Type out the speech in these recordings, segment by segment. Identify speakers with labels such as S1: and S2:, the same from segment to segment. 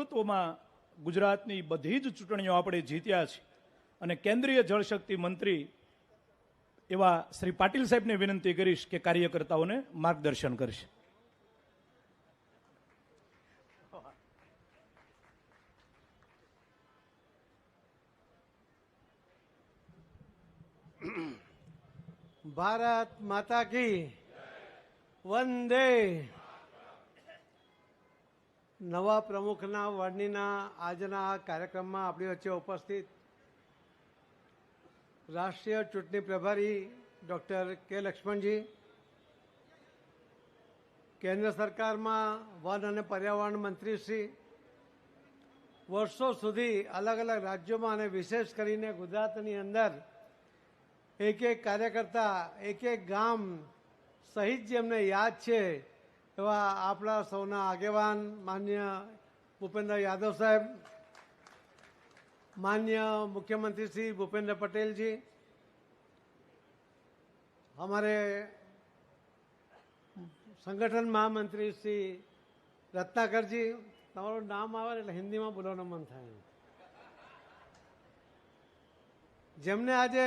S1: નેતૃત્વમાં ગુજરાતની બધી જ ચૂંટણીઓ આપણે જીત્યા છે અને કેન્દ્રીય જળશક્તિ મંત્રી એવા શ્રી પાટીલ સાહેબને વિનંતી કરીશ કે કાર્યકર્તાઓને માર્ગદર્શન કરશે.
S2: ભારત માતા કી વંદે નવા પ્રમુખના વરણીના આજના આ કાર્યક્રમમાં આપણી વચ્ચે ઉપસ્થિત રાષ્ટ્રીય ચૂંટણી પ્રભારી ડૉક્ટર કે લક્ષ્મણજી, કેન્દ્ર સરકારમાં વન અને પર્યાવરણ મંત્રી શ્રી વર્ષો સુધી અલગ અલગ રાજ્યોમાં અને વિશેષ કરીને ગુજરાતની અંદર એક એક કાર્યકર્તા, એક એક ગામ સહિત જેમને યાદ છે એવા આપણા સૌના આગેવાન માન્ય ભૂપેન્દ્ર યાદવ સાહેબ, માન્ય મુખ્યમંત્રી શ્રી ભૂપેન્દ્ર પટેલજી, અમારે સંગઠન મહામંત્રી શ્રી રત્નાકરજી, તમારું નામ આવે એટલે હિન્દીમાં બોલવાનું મન થાય. જેમને આજે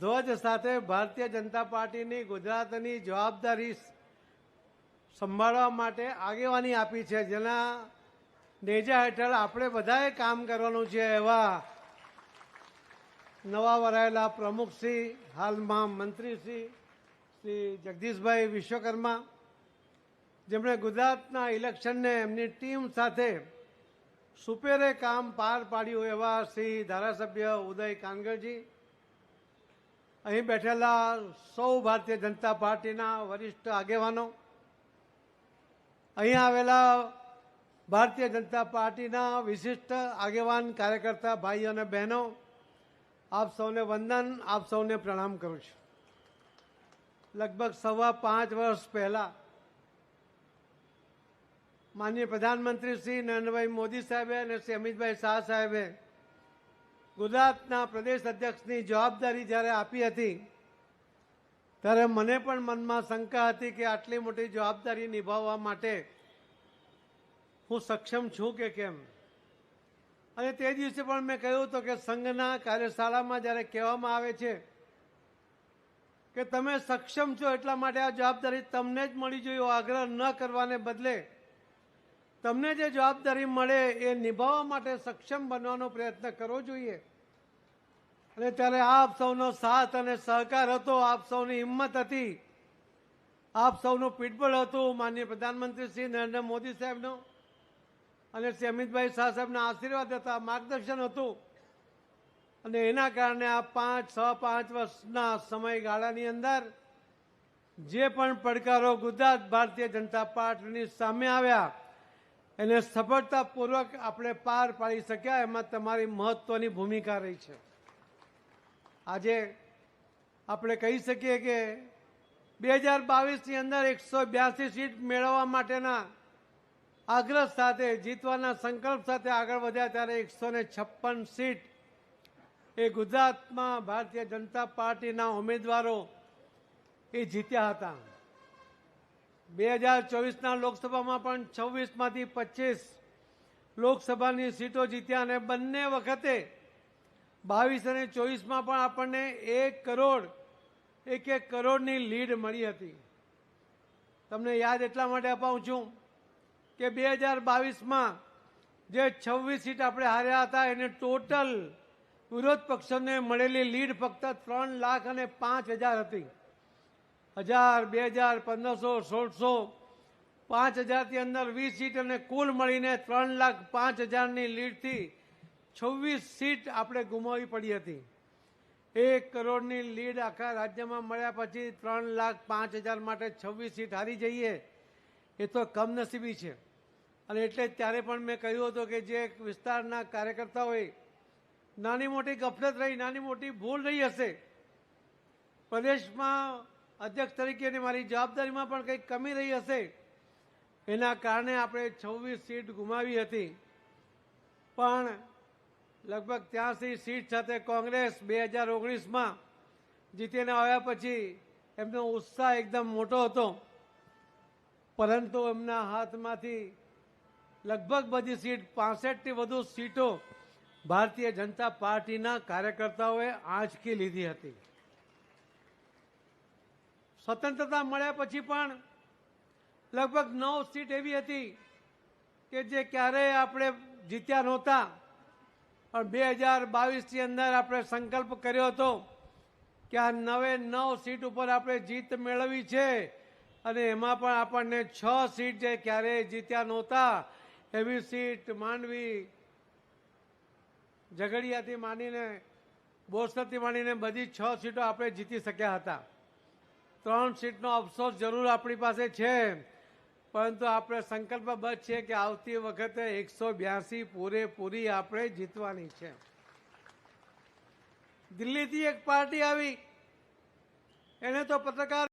S2: ધ્વજ સાથે ભારતીય જનતા પાર્ટીની ગુજરાતની જવાબદારી સંભાળવા માટે આગેવાની આપી છે. જેના નેજા હેઠળ આપણે બધાએ કામ કરવાનું છે એવા નવા વરાયેલા પ્રમુખશ્રી હાલમાં મંત્રીશ્રી શ્રી જગદીશભાઈ વિશ્વકર્મા, જેમણે ગુજરાતના ઇલેક્શનને એમની ટીમ સાથે સુપેરે કામ પાર પાડ્યું એવા શ્રી ધારાસભ્ય ઉદય કાનગરજી. અહીં બેઠેલા સૌ ભારતીય જનતા પાર્ટીના વરિષ્ઠ આગેવાનો અહીં આવેલા ભારતીય જનતા પાર્ટીના વિશિષ્ટ આગેવાન, કાર્યકર્તા ભાઈઓ અને બહેનો, આપ સૌને વંદન, આપ સૌને પ્રણામ કરું છું. લગભગ સવા પાંચ વર્ષ પહેલા માનનીય પ્રધાનમંત્રી શ્રી નરેન્દ્રભાઈ મોદી સાહેબે અને શ્રી અમિતભાઈ શાહ સાહેબે ગુજરાતના પ્રદેશ અધ્યક્ષની જવાબદારી જ્યારે આપી હતી ત્યારે મને પણ મનમાં શંકા હતી કે આટલી મોટી જવાબદારી નિભાવવા માટે હું સક્ષમ છું કે કેમ? અને તે દિવસે પણ મેં કહ્યું હતું કે સંઘના કાર્યશાળામાં જ્યારે કહેવામાં આવે છે કે તમે સક્ષમ છો એટલા માટે આ જવાબદારી તમને જ મળી જોઈએ આગ્રહ ન કરવાને બદલે તમને જે જવાબદારી મળે એ નિભાવવા માટે સક્ષમ બનવાનો પ્રયત્ન કરવો જોઈએ. અને ત્યારે આપ સૌનો સાથ અને સહકાર હતો, આપ સૌની હિંમત હતી. આપ સૌનું પીઠબળ હતું માનનીય પ્રધાનમંત્રી શ્રી નરેન્દ્ર મોદી સાહેબનો. અને શ્રી અમિતભાઈ શાહ સાહેબના આશીર્વાદ હતા, માર્ગદર્શન હતું. અને એના કારણે આ પાંચ, છ, પાંચ વર્ષના સમયગાળાની અંદર જે પણ પડકારો ગુજરાત ભારતીય જનતા પાર્ટીની સામે આવ્યા, એને સફળતાપૂર્વક આપણે પાર પાડી શક્યા, એમાં તમારી મહત્વની ભૂમિકા રહી છે. આજે આપણે કહી શકીએ કે બે હજાર બાવીસની અંદર એકસો બ્યાસી સીટ મેળવવા માટેના આગ્રહ સાથે, જીતવાના સંકલ્પ સાથે આગળ વધ્યા ત્યારે એકસો ને છપ્પન સીટ એ ગુજરાતમાં ભારતીય જનતા પાર્ટીના ઉમેદવારો એ જીત્યા હતા. બે હજાર ચોવીસના લોકસભામાં પણ છવ્વીસમાંથી પચીસ લોકસભાની સીટો જીત્યા અને બંને વખતે બાવીસ અને ચોવીસમાં પણ આપણને એક કરોડ, એક એક કરોડની લીડ મળી હતી. તમને યાદ એટલા માટે અપાવું છું કે બે હજાર બાવીસમાં જે છવ્વીસ સીટ આપણે હાર્યા હતા, એને ટોટલ વિરોધ પક્ષોને મળેલી લીડ ફક્ત ત્રણ લાખ અને પાંચ હજાર હતી. હજાર, બે હજાર, પંદરસો, સોળસો, પાંચ હજારથી અંદર વીસ સીટ અને કુલ મળીને ત્રણ લાખ પાંચ હજારની લીડથી છવ્વીસ સીટ આપણે ગુમાવવી પડી હતી. એક કરોડની લીડ આખા રાજ્યમાં મળ્યા પછી ત્રણ લાખ પાંચ હજાર માટે છવ્વીસ સીટ હારી જઈએ, એ તો કમનસીબી છે. અને એટલે ત્યારે પણ મેં કહ્યું હતું કે જે વિસ્તારના કાર્યકર્તાઓએ નાની મોટી ગફલત રહી, નાની મોટી ભૂલ રહી હશે, પ્રદેશમાં અધ્યક્ષ તરીકેની મારી જવાબદારીમાં પણ કંઈક કમી રહી હશે, એના કારણે આપણે છવ્વીસ સીટ ગુમાવી હતી. પણ લગભગ ત્યાંસી સીટ સાથે કોંગ્રેસ બે હજાર ઓગણીસમાં જીતીને આવ્યા પછી એમનો ઉત્સાહ એકદમ મોટો હતો. પરંતુ એમના હાથમાંથી લગભગ બધી સીટ, પાસઠથી વધુ સીટો ભારતીય જનતા પાર્ટીના કાર્યકર્તાઓએ આંચકી લીધી હતી. સ્વતંત્રતા મળ્યા પછી પણ લગભગ નવ સીટ એવી હતી કે જે ક્યારેય આપણે જીત્યા નહોતા. પણ બે હજાર બાવીસની અંદર આપણે સંકલ્પ કર્યો હતો કે આ નવે નવ સીટ ઉપર આપણે જીત મેળવી છે અને એમાં પણ આપણને છ સીટ જે ક્યારેય જીત્યા નહોતા, એવી સીટ માંડવી ઝઘડિયાથી માંડીને બોરસદથી માંડીને બધી છ સીટો આપણે જીતી શક્યા હતા. ત્રણ સીટનો અફસોસ જરૂર આપણી પાસે છે. પરંતુ આપણે સંકલ્પબદ્ધ છે કે આવતી વખતે એકસો બ્યાસી પૂરેપૂરી આપણે જીતવાની છે. દિલ્હીથી એક પાર્ટી આવી. એને તો પત્રકાર